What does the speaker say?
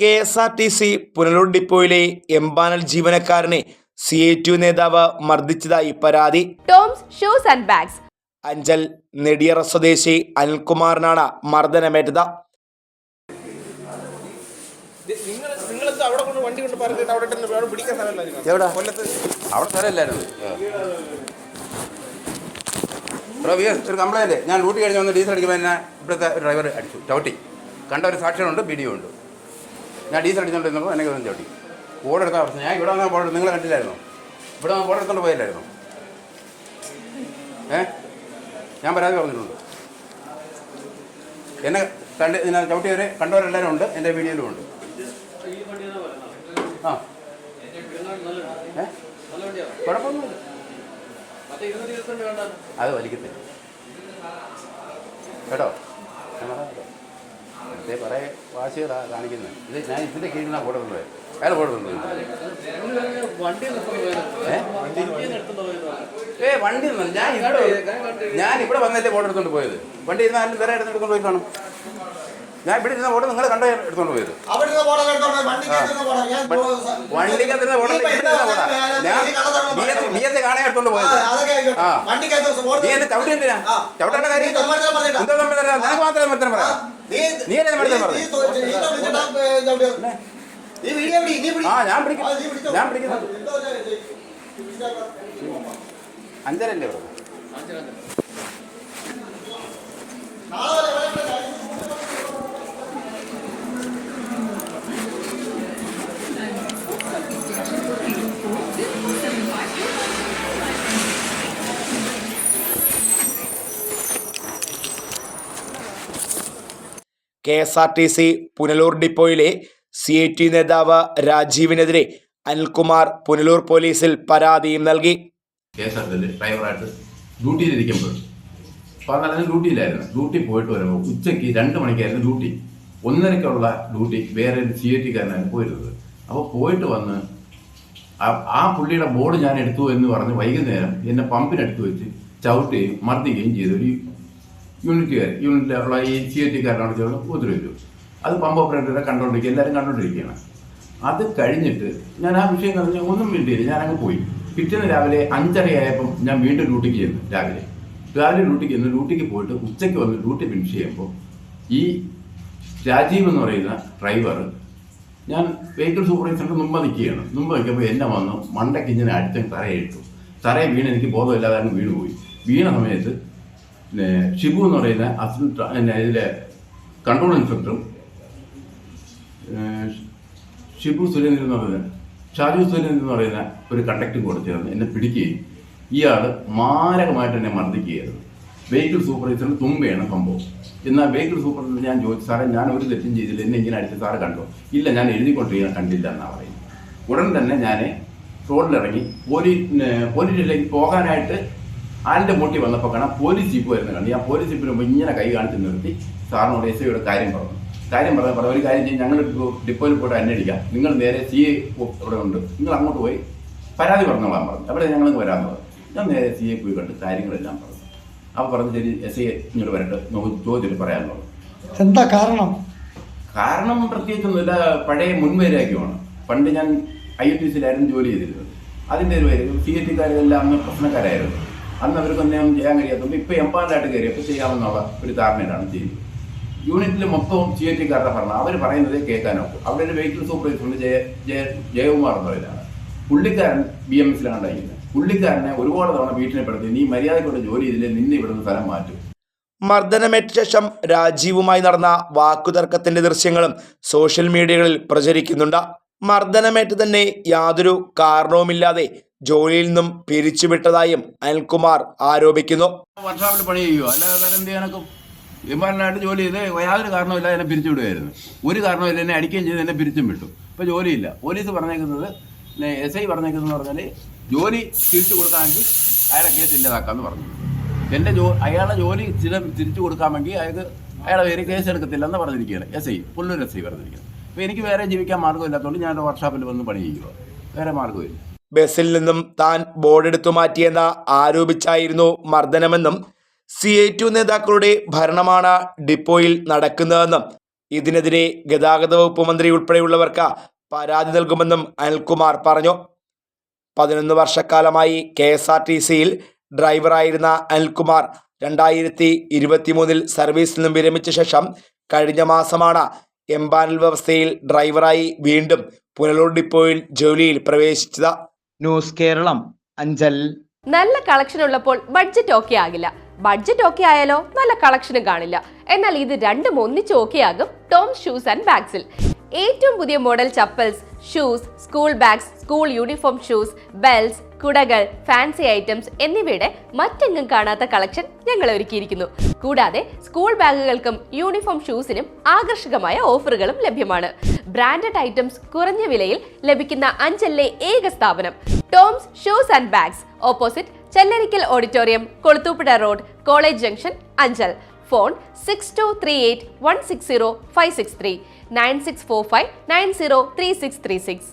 K S R T C Punalur ഡിപ്പോയിലെ empanel ജീവനക്കാരനെ C A T നേതാവ് മർദ്ദിച്ചതായി പരാതി. Toms shoes and bags. Anchal Nediyara സ്വദേശി അനിൽകുമാറിനാണ് മർദ്ദനമേറ്റത്. ഒരു കംപ്ലൈന്റ് ഞാൻ ഡ്യൂട്ടി കഴിഞ്ഞ് വന്ന് ഡീസൽ അടിക്കുമ്പോൾ എന്നെ ഇവിടുത്തെ ഡ്രൈവർ അടിച്ചു. ചവിട്ടി. കണ്ട ഒരു സാക്ഷ്യമുണ്ട് വീഡിയോ ഉണ്ട്. ഞാൻ ഡീസൽ അടിച്ചുകൊണ്ടിരുന്നപ്പോൾ എന്നെ ഗവൺമെന്റ് ചവിട്ടി. ബോർഡ് എടുക്കാൻ പ്രശ്നം ഞാൻ ഇവിടെ വന്നാൽ ബോർഡ് നിങ്ങൾ കണ്ടില്ലായിരുന്നു? ഇവിടെ വന്ന് ബോർഡ് എടുത്തോണ്ട് പോയില്ലായിരുന്നു? ഏ? ഞാൻ പരാതി പറഞ്ഞിട്ടുണ്ട്. എന്നെ കണ്ട് ഇതിനെ ചവിട്ടിയവരെ കണ്ടവരെല്ലാവരും ഉണ്ട് എന്റെ വീഡിയോയിലും ഉണ്ട്. ആ. കുഴപ്പമൊന്നുമില്ല. അത് വലിക്കത്തില്ല. കേട്ടോ? ഞാൻ നേരത്തെ പറയ വാശികളാ കാണിക്കുന്നത് ഇത് ഞാൻ ഇതിന്റെ കീഴിലാണ് ഓടുന്നത് അയാൾ ഓടുന്നുണ്ട് ഏ? വണ്ടി നിന്നു ഞാൻ ഇവിടെ ഞാൻ ഇവിടെ വന്നല്ലേ ഫോട്ടോ എടുത്തോണ്ട് പോയത്. വണ്ടി ഇരുന്ന് ആരും വേറെ എടുത്തുകൊണ്ട് പോയി കാണും. ഞാൻ ഇവിടെ ഇരുന്ന ഫോട്ടോ നിങ്ങൾ കണ്ടോ എടുത്തോണ്ട് പോയത്? അവിടുന്ന് ഫോട്ടോ ഞാൻ എസ് കാണാൻ എടുത്തോണ്ട് പോയത്. നീ എന്ത് ചവിട്ടി എന്തിനാ? ചവിട്ടേണ്ട കാര്യം? എന്തോ നമ്മൾ തരാം നിനക്ക് മാത്രമേ മറ്റേ പറയാം. നീ എന്നെ മറ്റേ പറഞ്ഞത് ആ ഞാൻ പിടിക്കും. ഞാൻ പിടിക്കുന്നത് അഞ്ചരല്ലേ ഇവിടെ? K S R T C Punalur ഡിപ്പോയിലെ C I T നേതാവ് രാജീവിനെതിരെ അനിൽകുമാർ പുനലൂർ പോലീസിൽ പരാതിയും നൽകി. ഡ്രൈവറായിട്ട് ഡ്യൂട്ടിയിലിരിക്കുമ്പോൾ പതിനാലിന് ഡ്യൂട്ടിയിലായിരുന്നു. ഡ്യൂട്ടി പോയിട്ട് വരുമ്പോൾ ഉച്ചയ്ക്ക് രണ്ട് മണിക്കായിരുന്നു ഡ്യൂട്ടി. ഒന്നരക്കുള്ള ഡ്യൂട്ടി വേറെ ഒരു സി ഐ ടിക്കാരനായിരുന്നു പോയിരുന്നത്. അപ്പോൾ പോയിട്ട് വന്ന് ആ പുള്ളിയുടെ ബോർഡ് ഞാൻ എടുത്തു എന്ന് പറഞ്ഞ് വൈകുന്നേരം എന്നെ പമ്പിനെടുത്ത് വെച്ച് ചവിട്ടുകയും മർദ്ദിക്കുകയും ചെയ്തു ഒരു യൂണിറ്റുകാർ യൂണിറ്റിലുള്ള ഈ ടിക്കാരനോട് ചേർന്ന് ഉപദ്രവിച്ചു അത് പമ്പ് ഓപ്പറേറ്ററെ കണ്ടുകൊണ്ടിരിക്കുക എല്ലാവരും കണ്ടുകൊണ്ടിരിക്കുകയാണ് അത് കഴിഞ്ഞിട്ട് ഞാൻ ആ വിഷയം കഴിഞ്ഞ് ഒന്നും വേണ്ടിയില്ല ഞാൻ പോയി. പിറ്റേന്ന് രാവിലെ അഞ്ചരയായപ്പം ഞാൻ വീണ്ടും ഡ്യൂട്ടിക്ക് ചെന്നു രാവിലെ. രാവിലെ ഡ്യൂട്ടിക്ക് ചെന്ന് ഡ്യൂട്ടിക്ക് പോയിട്ട് ഉച്ചയ്ക്ക് വന്ന് ഡ്യൂട്ടി ഫിനിഷ് ചെയ്യുമ്പോൾ ഈ രാജീവ് എന്ന് പറയുന്ന ഡ്രൈവർ ഞാൻ വെഹിക്കിൾ സൂപ്പർവൈസറിന്റെ മുമ്പ് നിൽക്കുകയാണ്. മുമ്പ് നിൽക്കുമ്പോൾ എന്നെ വന്നു മണ്ടയ്ക്ക് ഇങ്ങനെ അടിച്ച് തറയിട്ടു. തറയെ വീണ് എനിക്ക് ബോധമില്ലാതെ വീണ് പോയി വീണ സമയത്ത് പിന്നെ ഷിബു എന്ന് പറയുന്ന അസിസ്റ്റന്റ് പിന്നെ ഇതിലെ കൺട്രോൾ ഇൻസ്പെക്ടറും ഷിബു സുരേന്ദ്രൻ എന്ന് പറയുന്ന ഷാജു സുരേന്ദ്രൻ എന്ന് പറയുന്ന ഒരു കണ്ടക്ടറും കൂടെ ചേർന്ന് എന്നെ പിടിക്കുകയും ഇയാൾ മാരകമായിട്ട് എന്നെ മർദ്ദിക്കുകയായിരുന്നു. വെഹിക്കിൾ സൂപ്പർവൈസറിന് തുമ്പയാണ് സംഭവം. എന്നാൽ വെഹിക്കിൾ സൂപ്പർവൈസർ ഞാൻ ചോദിച്ചു സാറേ ഞാൻ ഒരു തെറ്റും ചെയ്തില്ല എന്നെ ഇങ്ങനെ അടിച്ച് സാറ് കണ്ടോ? ഇല്ല ഞാൻ എഴുതിക്കൊണ്ടിരിക്കാൻ കണ്ടില്ല എന്നാണ് പറയുന്നത്. ഉടൻ തന്നെ ഞാൻ റോഡിലിറങ്ങി പോലീസ് പോലീസ് സ്റ്റേഷനിലേക്ക് പോകാനായിട്ട് ആളിന്റെ മൂട്ടി വന്നപ്പോൾ കാണാം പോലീസ് ജീപ്പ് വരുന്ന കണ്ടു. ഞാൻ പോലീസ് ജീപ്പിന് മുമ്പ് ഇങ്ങനെ കൈ കാണിച്ച് നിർത്തി. സാറിനോട് എസ് ഐയുടെ കാര്യം പറഞ്ഞു. കാര്യം പറഞ്ഞ പറഞ്ഞു ഒരു കാര്യം ചെയ്യും. ഞങ്ങൾ ഡിപ്പോയിൽ പോയിട്ട് അന്വേഷിക്കാം. നിങ്ങൾ നേരെ സി എ ഇവിടെ ഉണ്ട്. നിങ്ങൾ അങ്ങോട്ട് പോയി പരാതി പറഞ്ഞോളാൻ പറഞ്ഞു. അവിടെ ഞങ്ങൾക്ക് വരാൻ പറഞ്ഞു. ഞാൻ നേരെ സി എ പോയി കണ്ട് കാര്യങ്ങളെല്ലാം പറഞ്ഞു. അപ്പോൾ പറഞ്ഞു ശരി എസ് ഐ ഇങ്ങോട്ട് വരട്ടെ. നമുക്ക് ചോദ്യത്തിൽ പറയാൻ പറഞ്ഞു എന്താ കാരണം? കാരണം പ്രത്യേകിച്ചൊന്നുമില്ല. പഴയ മുൻവൈരാഗ്യമാണ്. പണ്ട് ഞാൻ ഐ ടി സിയിലായിരുന്നു ജോലി ചെയ്തിരുന്നത്. അതിന്റെ ഒരു വരും സി എ ടിക്കാരെല്ലാം അന്ന് പ്രശ്നക്കാരായിരുന്നു. അന്ന് അവർക്കൊന്നും ചെയ്യാൻ കഴിയാത്തതുകൊണ്ട് ഇപ്പോൾ കയറി കയറിയപ്പോൾ ചെയ്യാമെന്നുള്ള ഒരു ധാരണയിലാണ് ചെയ്യുന്നത്. യൂണിറ്റിൽ മൊത്തവും സി എ കാരുടെ ഭരണം. അവർ പറയുന്നത് കേൾക്കാനൊക്കും അവിടെ ഒരു വെഹിക്കിൾ സൂപ്പർവൈസറുണ്ട് ജയ ജയ ജയകുമാർ എന്നവരാണ് പുള്ളിക്കാരൻ ബി എം എസിലാണ് കഴിയുന്നത് പുള്ളിക്കാരനെ ഒരുപാട് തവണ ഭീഷണിപ്പെടുത്തി നീ മര്യാദയ്ക്കൊണ്ട് ജോലി ചെയ്തില്ലേ? നിന്നെ ഇവിടുന്ന് സ്ഥലം മാറ്റും. മർദ്ദനമേറ്റ ശേഷം രാജീവുമായി നടന്ന വാക്കുതർക്കത്തിന്റെ ദൃശ്യങ്ങളും സോഷ്യൽ മീഡിയകളിൽ പ്രചരിക്കുന്നുണ്ട്. മർദ്ദനമേറ്റ് തന്നെ യാതൊരു കാരണവുമില്ലാതെ ജോലിയിൽ നിന്നും പിരിച്ചുവിട്ടതായും അനിൽകുമാർ ആരോപിക്കുന്നു. വർഷാപ്പിൽ പണി ചെയ്യുക അല്ലാതെ വേറെ ജോലി ചെയ്ത് യാതൊരു കാരണമില്ല എന്നെ പിരിച്ചു വിടുമായിരുന്നു ഒരു കാരണമില്ല എന്നെ അടിക്കുകയും ചെയ്ത് എന്നെ പിരിച്ചും വിട്ടു. ഇപ്പോൾ ജോലിയില്ല. പോലീസ് പറഞ്ഞേക്കുന്നത് എസ് ഐ പറഞ്ഞേക്കുന്നത് പറഞ്ഞാൽ ജോലി തിരിച്ചു കൊടുക്കാമെങ്കിൽ അയാളെ കേസ് ഇല്ലാതാക്കാമെന്ന് പറഞ്ഞു. എന്റെ ജോ അയാളെ ജോലി ചില തിരിച്ചു കൊടുക്കാമെങ്കിൽ അയാൾക്ക് അയാളെ വേറെ കേസ് എടുക്കത്തില്ലെന്ന് പറഞ്ഞിരിക്കുകയാണ് S I Pullur S I പറഞ്ഞിരിക്കുന്നത് അപ്പോൾ എനിക്ക് വേറെ ജീവിക്കാൻ മാർഗമില്ലാത്തതുകൊണ്ട് ഞാൻ വർക്ക്ഷോപ്പിൽ വന്ന് പണി ചെയ്യുക വേറെ മാർഗമില്ല. ബസ്സിൽ നിന്നും താൻ ബോർഡെടുത്തു മാറ്റിയെന്ന് ആരോപിച്ചായിരുന്നു മർദ്ദനമെന്നും സി ഐ ടു നേതാക്കളുടെ ഭരണമാണ് ഡിപ്പോയിൽ നടക്കുന്നതെന്നും ഇതിനെതിരെ ഗതാഗത വകുപ്പ് മന്ത്രി ഉൾപ്പെടെയുള്ളവർക്ക് പരാതി നൽകുമെന്നും അനിൽകുമാർ പറഞ്ഞു. പതിനൊന്ന് വർഷക്കാലമായി കെ എസ് ആർ ടി സിയിൽ ഡ്രൈവറായിരുന്ന അനിൽകുമാർ രണ്ടായിരത്തി ഇരുപത്തിമൂന്നിൽ സർവീസിൽ നിന്നും വിരമിച്ച ശേഷം കഴിഞ്ഞ മാസമാണ് എംപാനൽ വ്യവസ്ഥയിൽ ഡ്രൈവറായി വീണ്ടും പുനലൂർ ഡിപ്പോയിൽ ജോലിയിൽ പ്രവേശിച്ചത്. ന്യൂസ് കേരളം അഞ്ചൽ. നല്ല കളക്ഷൻ ഉള്ളപ്പോൾ ബഡ്ജറ്റ് ഓക്കെ ആകില്ല. ബഡ്ജറ്റ് ഓക്കെ ആയാലോ നല്ല കളക്ഷനും കാണില്ല. എന്നാൽ ഇത് രണ്ടും ഒന്നിച്ച് ഓക്കെ ആകും ടോം ഷൂസ് ആൻഡ് ബാഗ്സിൽ ഏറ്റവും പുതിയ model chappals shoes school bags school uniform shoes belts കുടകൾ ഫാൻസി ഐറ്റംസ് എന്നിവയുടെ മറ്റെങ്ങും കാണാത്ത കളക്ഷൻ ഞങ്ങൾ ഒരുക്കിയിരിക്കുന്നു. കൂടാതെ സ്കൂൾ ബാഗുകൾക്കും യൂണിഫോം ഷൂസിനും ആകർഷകമായ ഓഫറുകളും ലഭ്യമാണ്. ബ്രാൻഡഡ് ഐറ്റംസ് കുറഞ്ഞ വിലയിൽ ലഭിക്കുന്ന അഞ്ചലിലെ ഏക സ്ഥാപനം. Toms shoes and bags. Opposite Chellarikkal auditorium Kulathupuzha road college junction Anchal. Phone six two three eight one six zero five six three nine six four five nine zero three six three six